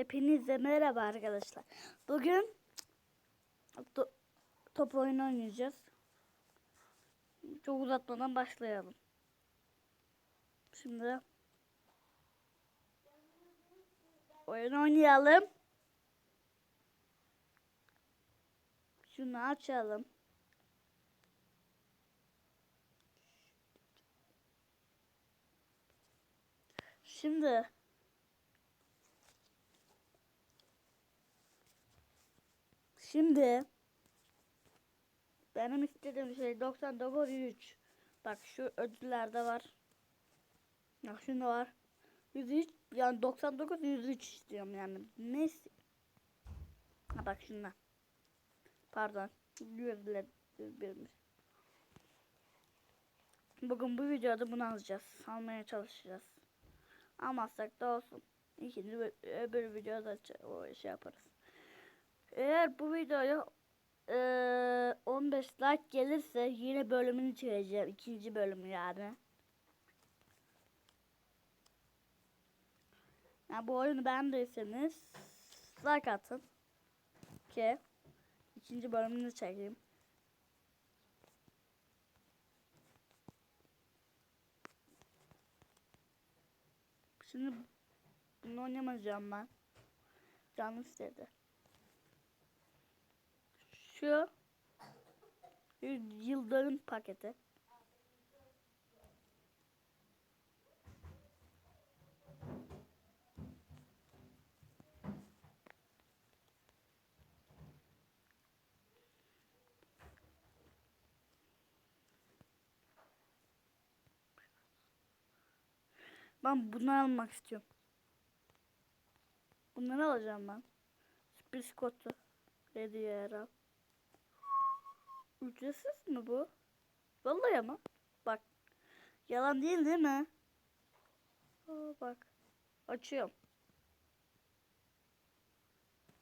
Hepinize merhaba arkadaşlar. Bugün to- top oyunu oynayacağız. Çok uzatmadan başlayalım. Şimdi oyun oynayalım. Şunu açalım. Şimdi Şimdi benim istediğim şey 99 103. Bak şu ödüllerde var. Bak şunda var. 103 yani 99 103 istiyorum yani. Ne ist- Ha bak şunda. Pardon. 100 birmiş. Bugün bu videoda bunu alacağız. Almaya çalışacağız. Almazsak da olsun. İkinci öbür videoda şey yaparız. Eğer bu videoya eee 15 like gelirse yine bölümünü çekeceğim. ikinci bölümü yani. Yani bu oyunu beğendiyseniz like atın. Ki ikinci bölümünü çekeyim. Şimdi bunu oynamayacağım ben. Canım istedi. Şu yıldırım paketi. Ben bunu almak istiyorum. Bunları alacağım ben. Sürpriz kotu. Hediye herhalde. Ücretsiz mi bu? Vallahi ama. Bak. Yalan değil değil mi? Aa, bak. Açıyorum.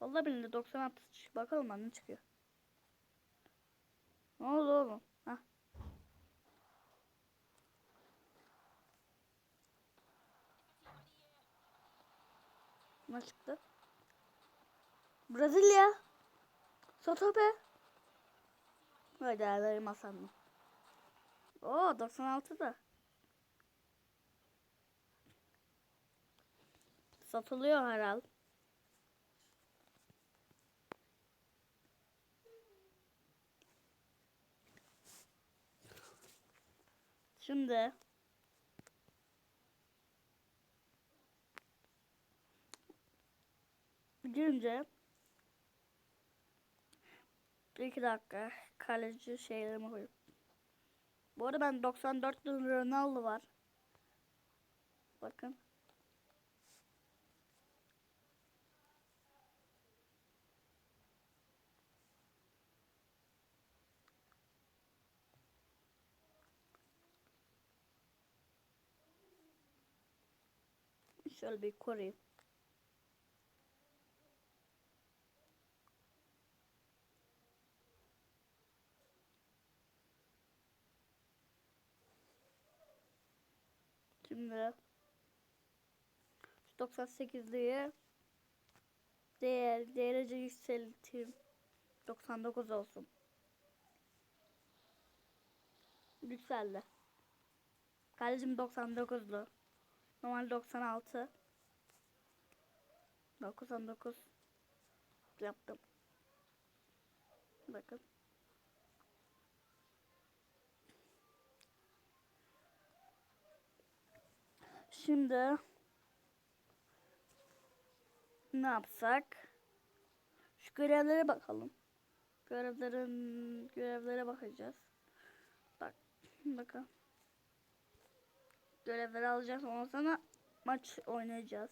Vallahi billahi 96 çık. Bakalım ne çıkıyor. Ne oldu oğlum? Hah. Ne çıktı? Brezilya. Soto Hadi alayım Hasan'la. Oo 96 da. Satılıyor herhal. Şimdi girince iki dakika kaleci şeylerimi koyup bu arada ben 94 Ronaldo var. Bakın. Şöyle bir koruyayım. Şimdi 98'liği değer derece yükselteyim. 99 olsun. Yükseldi. Kalecim 99'lu. Normal 96. 99 yaptım. Bakın. Şimdi ne yapsak? Şu görevlere bakalım. Görevlerin görevlere bakacağız. Bak bakın. Görevleri alacağız ondan sonra maç oynayacağız.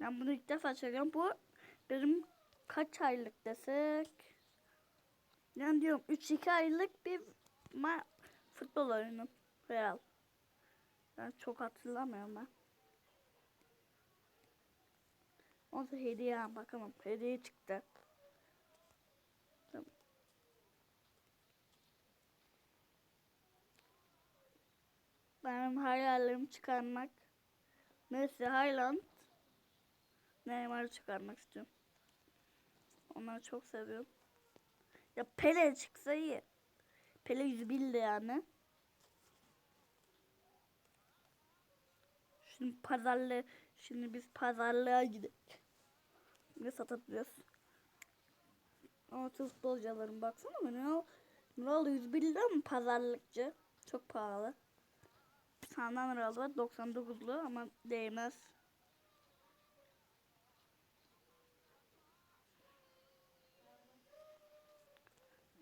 Ben bunu ilk defa çekiyorum. Bu benim kaç aylık desek? Yani diyorum 3-2 aylık bir ma futbol oyunu. Real. Ben çok hatırlamıyorum ben. O da hediye bakalım. Hediye çıktı. Benim hayallerimi çıkarmak Messi, Haaland, Neymar'ı çıkarmak istiyorum. Onları çok seviyorum. Ya Pele çıksa iyi. Pele 101 yani. Şimdi pazarlı şimdi biz pazarlığa gidelim. Ne satabiliyoruz? Ama futbolcuların baksana mı ol? Ronaldo 101 lira mı pazarlıkçı? Çok pahalı. Tane Ronaldo var 99'lu ama değmez.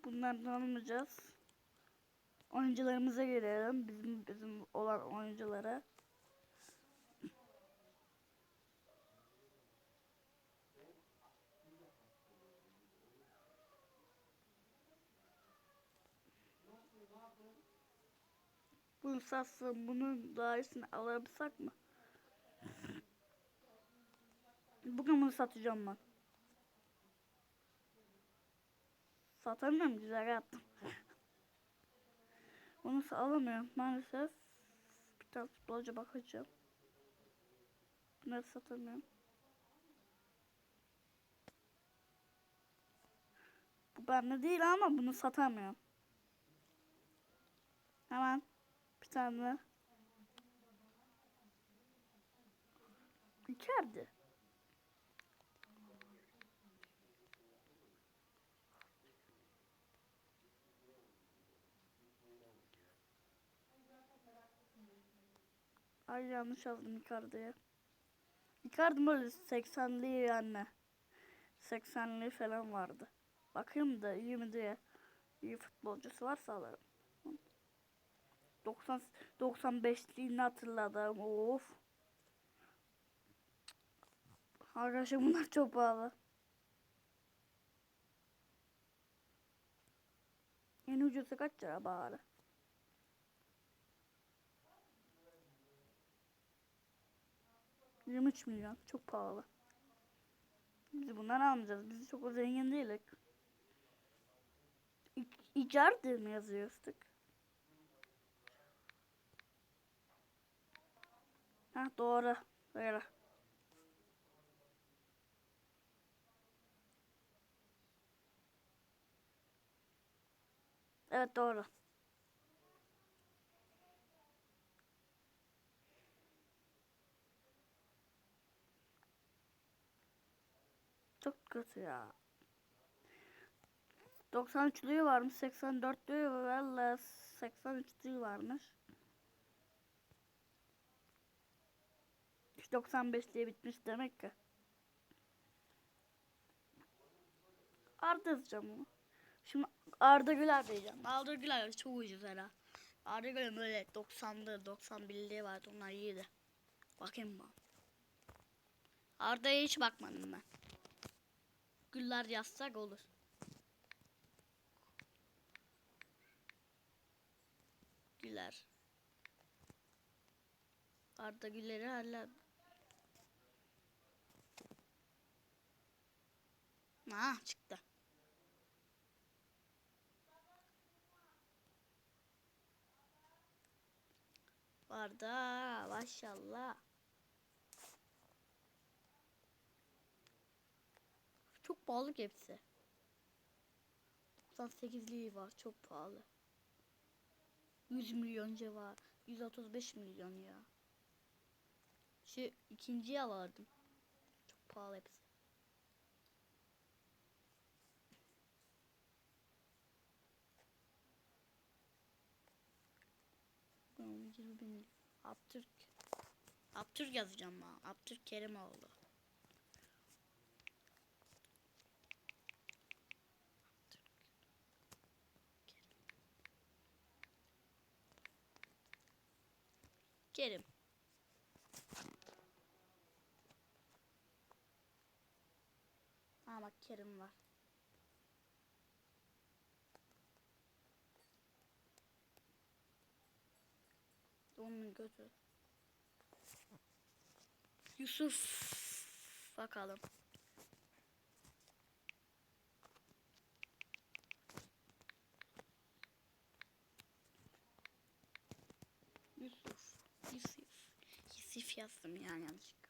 Bunlardan almayacağız. Oyuncularımıza girelim. Bizim bizim olan oyunculara. Satsın, bunun daha iyisini alabilsek mi? Bugün bunu satacağım ben. Satamıyorum güzel yaptım. Onu alamıyorum maalesef. Bir tane futbolcu bakacağım. Bunları satamıyorum. Bu bende değil ama bunu satamıyorum. Hemen tane. İçeride. Ay yanlış yazdım Icardi'ye. Icardi böyle 80'li yani. 80'li falan vardı. Bakayım da iyi mi diye. İyi futbolcusu varsa alırım. 90 95'liğini hatırladım. Of. Arkadaşlar bunlar çok pahalı. En ucuzu kaç lira bari? Yirmi üç milyon. Çok pahalı. Biz bunları almayacağız. Biz çok zengin değiliz. Icardi mi yazıyoruz? Ha doğru. Böyle. Evet doğru. Çok kötü ya. 93'lüğü varmış, 84'lüğü valla 83'lüğü varmış. 95 diye bitmiş demek ki. Arda yazacağım onu. Şimdi Arda Güler diyeceğim. Arda Güler çok ucuz herhalde. Arda Güler böyle 90'lı 91'li vardı onlar iyiydi. Bakayım ben. Arda'ya hiç bakmadım ben. Güller yazsak olur. Güler. Arda Güler'i hala Ha çıktı. Arda maşallah. Çok pahalı hepsi. 98'liği var çok pahalı. 100 milyon civar. 135 milyon ya. Şu ikinciyi alardım. Çok pahalı hepsi. Hmm, 20 bin. Abtürk. Abtürk yazacağım ben. Abtürk Kerimoğlu. Kerim. Ha bak Kerim var. Onun götü. Yusuf. Bakalım. Yusuf. Yusuf. Yusuf yazdım yani yanlışlıkla.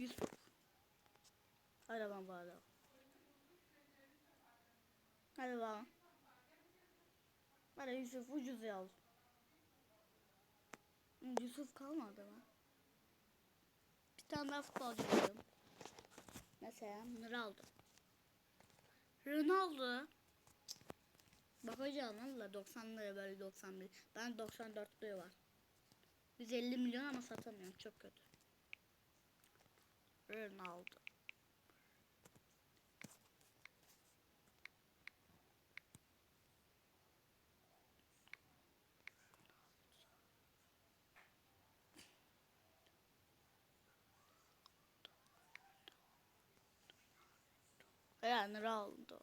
Yusuf. Hadi bakalım bakalım. Hadi bakalım. Hadi Yusuf ucuz yaz. Yusuf kalmadı mı? Bir tane daha futbolcu bulalım. Mesela Ronaldo. Ronaldo. Bakacağım valla 90'lara böyle 91. Ben 94'lüğü var. 150 milyon ama satamıyorum çok kötü. Ronaldo. Yani Ronaldo.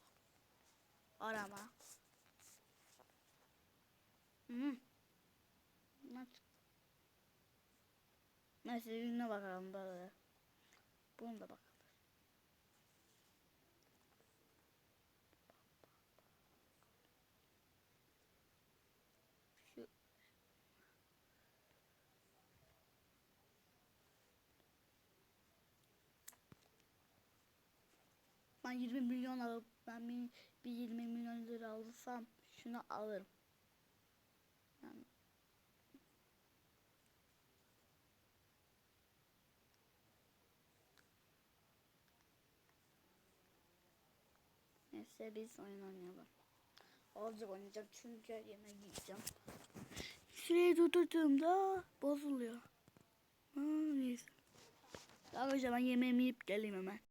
Arama. Hı. Nasıl? Neyse ürüne bakalım böyle. Bunu da bakalım. Şu Ben 20 milyon alıp ben bir, bir 20 milyon lira alırsam şunu alırım. Yani Neyse biz oyun oynayalım. Olacak oynayacağım çünkü yemek yiyeceğim. Şurayı tuttuğumda bozuluyor. Ha, neyse. Arkadaşlar ben yemeğimi yiyip geleyim hemen.